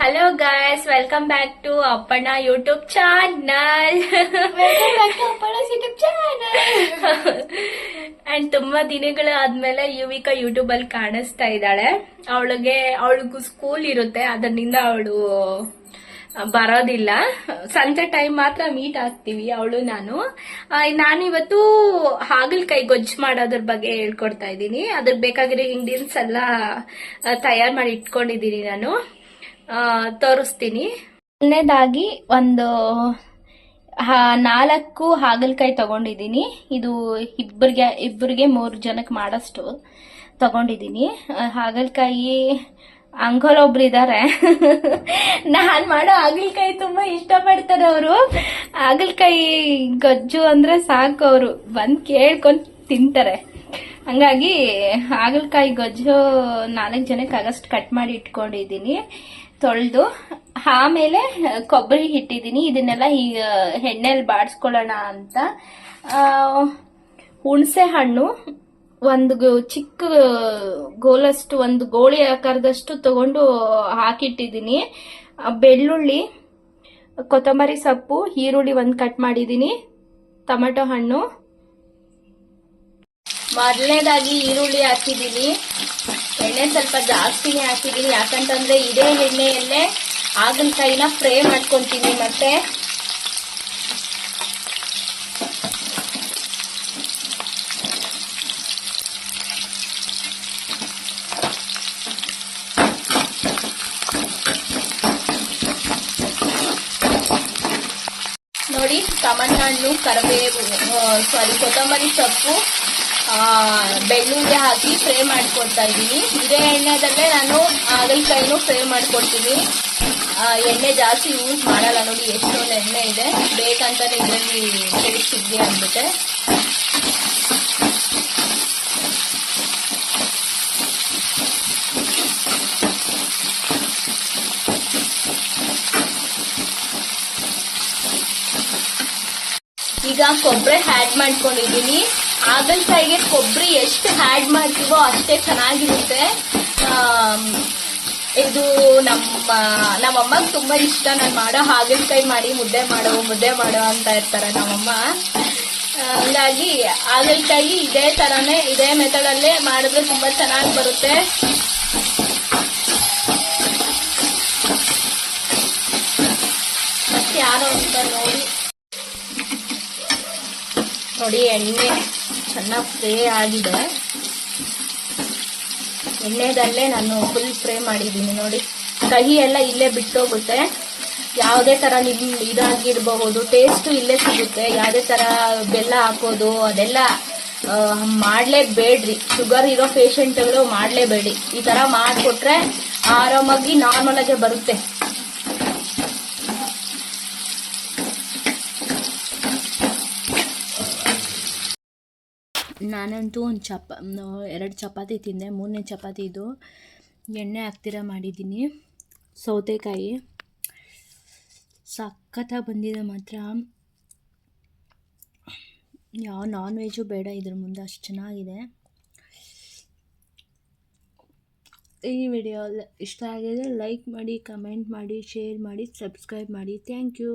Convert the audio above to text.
Hello guys welcome back to Appanna YouTube channel and ತುಂಬಾ ದಿನಗಳು ಆದ್ಮೇಲೆ ಯುವಿಕಾ ಯೂಟ್ಯೂಬ್ ಅಲ್ಲಿ ಕಾಣಿಸ್ತಾ ಇದ್ದಾಳೆ. ಅವಳಿಗೆ ಅವಳಿಗೂ ಸ್ಕೂಲ್ ಇರುತ್ತೆ. ಅದರಿಂದ ಅವಳು ಬರೋದಿಲ್ಲ. ಸಂಜೆ ಟೈಮ್ ಮಾತ್ರ ಮೀಟ್ ಆಗ್ತೀವಿ ಅವಳು ನಾನು. ನಾನಿವತ್ತು ನಾನು ಇವತ್ತು ಹಾಗಲಕಾಯಿ ಗೊಜ್ಜು ಮಾಡೋದ್ರ ಬಗ್ಗೆ ಹೇಳ್ಕೊಡ್ತಾ ಇದ್ದೀನಿ. ಅದ್ರ ಬೇಕಾಗಿರೋ ಇಂಗ್ರೀಡಿಯನ್ಸ್ ಎಲ್ಲ ತಯಾರು ಮಾಡಿ ಇಟ್ಕೊಂಡಿದ್ದೀನಿ ನಾನು. ತೋರಿಸ್ತೀನಿ. ಮೊನ್ನೆದಾಗಿ ಒಂದು ನಾಲ್ಕು ಹಾಗಲಕಾಯಿ ತಗೊಂಡಿದ್ದೀನಿ. ಇದು ಇಬ್ಬರಿಗೆ ಇಬ್ಬರಿಗೆ ಮೂರು ಜನಕ್ಕೆ ಮಾಡೋಷ್ಟು ತಗೊಂಡಿದ್ದೀನಿ. ಹಾಗಲಕಾಯಿ ಅಂಕಲ್ ಒಬ್ರು ಇದ್ದಾರೆ ನಾನು ಮಾಡೋ ಹಾಗಲಕಾಯಿ ತುಂಬಾ ಇಷ್ಟಪಡ್ತಾರೆ ಅವರು. ಹಾಗಲಕಾಯಿ ಗೊಜ್ಜು ಅಂದ್ರೆ ಸಾಕು ಅವರು. ಬಂದು ಕೇಳ್ಕೊಂಡು ತಿಂತಾರೆ. ಹಂಗಾಗಿ ಹಾಗಲಕಾಯಿ ಗೊಜ್ಜು ನಾಲ್ಕು ಜನಕ್ಕೆ ಆಗಷ್ಟು ಕಟ್ ಮಾಡಿ ಇಟ್ಕೊಂಡಿದ್ದೀನಿ. ತೊಳೆದು ಆಮೇಲೆ ಕೊಬ್ಬರಿ ಇಟ್ಟಿದ್ದೀನಿ ಇದನ್ನೆಲ್ಲ ಈಗ ಎಣ್ಣೆಲಿ ಬಾಡಿಸ್ಕೊಳ್ಳೋಣ ಅಂತ. ಹುಣಸೆ ಹಣ್ಣು ಒಂದು ಚಿಕ್ಕ ಗೋಲಷ್ಟು, ಒಂದು ಗೋಳಿ ಆಕಾರದಷ್ಟು ತಗೊಂಡು ಹಾಕಿಟ್ಟಿದ್ದೀನಿ. ಬೆಳ್ಳುಳ್ಳಿ, ಕೊತ್ತಂಬರಿ ಸೊಪ್ಪು, ಈರುಳ್ಳಿ ಒಂದು ಕಟ್ ಮಾಡಿದ್ದೀನಿ. ಟೊಮೆಟೊ ಹಣ್ಣು. ಮೊದಲನೇದಾಗಿ ಈರುಳ್ಳಿ ಹಾಕಿದ್ದೀನಿ. ಎಣ್ಣೆ ಸ್ವಲ್ಪ ಜಾಸ್ತಿನೇ ಹಾಕಿದ್ದೀನಿ. ಯಾಕಂತಂದ್ರೆ ಇದೇ ಎಣ್ಣೆಯಲ್ಲೇ ಹಾಗಲಕಾಯಿನ ಫ್ರೈ ಮಾಡ್ಕೊಂತೀನಿ ಮತ್ತೆ. ನೋಡಿ, ಟಮಟ ಹಣ್ಣು, ಕರಿಬೇವು ಸಾರಿ ಕೊತ್ತಂಬರಿ ಸೊಪ್ಪು ಬೆಳ್ಳುಳ್ಳಿ ಹಾಕಿ ಫ್ರೈ ಮಾಡ್ಕೊಡ್ತಾ ಇದ್ದೀನಿ. ಇದೇ ಎಣ್ಣೆದಲ್ಲೇ ನಾನು ಹಾಗಲಕಾಯಿನೂ ಫ್ರೈ ಮಾಡ್ಕೊಡ್ತೀನಿ. ಎಣ್ಣೆ ಜಾಸ್ತಿ ಯೂಸ್ ಮಾಡಲ್ಲ ನೋಡಿ, ಎಷ್ಟೊಂದು ಎಣ್ಣೆ ಇದೆ. ಬೇಕಂತಾನೆ ಇದರಲ್ಲಿ ತಿಳಿಸಿದ್ವಿ ಅಂದ್ಬಿಟ್ಟೆ. ಈಗ ಕೊಬ್ಬರಿ ಆ್ಯಡ್ ಮಾಡ್ಕೊಂಡಿದ್ದೀನಿ. ಹಾಗಲಕಾಯಿಗೆ ಕೊಬ್ಬರಿ ಎಷ್ಟು ಆ್ಯಡ್ ಮಾಡ್ತೀವೋ ಅಷ್ಟೇ ಚೆನ್ನಾಗಿರುತ್ತೆ. ಇದು ನಮ್ಮ ನಮ್ಮಮ್ಮಗೆ ತುಂಬ ಇಷ್ಟ. ನಾನು ಮಾಡೋ ಹಾಗಲಕಾಯಿ ಮಾಡಿ ಮುದ್ದೆ ಮಾಡೋ ಮುದ್ದೆ ಮಾಡೋ ಅಂತ ಇರ್ತಾರೆ ನಮ್ಮಮ್ಮ. ಹಂಗಾಗಿ ಹಾಗಲಕಾಯಿ ಇದೇ ಥರನೇ ಇದೇ ಮೆಥಡಲ್ಲೇ ಮಾಡಿದ್ರೆ ತುಂಬ ಚೆನ್ನಾಗಿ ಬರುತ್ತೆ. ಯಾರೋ ಅಂತ ನೋಡಿ. ನೋಡಿ, ಎಣ್ಣೆ ಚೆನ್ನಾಗಿ ಫ್ರೈ ಆಗಿದೆ. ಎಣ್ಣೆದಲ್ಲೇ ನಾನು ಫುಲ್ ಫ್ರೈ ಮಾಡಿದ್ದೀನಿ ನೋಡಿ. ಕಹಿ ಎಲ್ಲ ಇಲ್ಲೇ ಬಿಟ್ಟೋಗುತ್ತೆ. ಯಾವುದೇ ಥರ ನಿಮ್ಮ ಇದಾಗಿರಬಹುದು ಟೇಸ್ಟು ಇಲ್ಲೇ ಸಿಗುತ್ತೆ. ಯಾವುದೇ ಥರ ಬೆಲ್ಲ ಹಾಕೋದು, ಅದೆಲ್ಲ ಮಾಡಲೇಬೇಡ್ರಿ. ಶುಗರ್ ಇರೋ ಪೇಷಂಟ್ಗಳು ಮಾಡಲೇಬೇಡಿ. ಈ ಥರ ಮಾಡಿಕೊಟ್ರೆ ಆರಾಮಾಗಿ ನಾರ್ಮಲಾಗೆ ಬರುತ್ತೆ. ನಾನಂತೂ ಒಂದು ಚಪ ಎರಡು ಚಪಾತಿ ತಿಂದೆ, ಮೂರನೇ ಚಪಾತಿ ಇದು. ಎಣ್ಣೆ ಹಾಕ್ತಿರ ಮಾಡಿದ್ದೀನಿ. ಸೌತೆಕಾಯಿ. ಸಖತ್ತಾಗಿ ಬಂದಿದೆ ಮಾತ್ರ. ಯಾವ ನಾನ್ ವೆಜ್ಜು ಬೇಡ ಇದ್ರ ಮುಂದೆ, ಅಷ್ಟು ಚೆನ್ನಾಗಿದೆ. ಈ ವಿಡಿಯೋ ಇಷ್ಟ ಆಗಿದೆ ಲೈಕ್ ಮಾಡಿ ಕಮೆಂಟ್ ಮಾಡಿ ಶೇರ್ ಮಾಡಿ ಸಬ್ಸ್ಕ್ರೈಬ್ ಮಾಡಿ. Thank you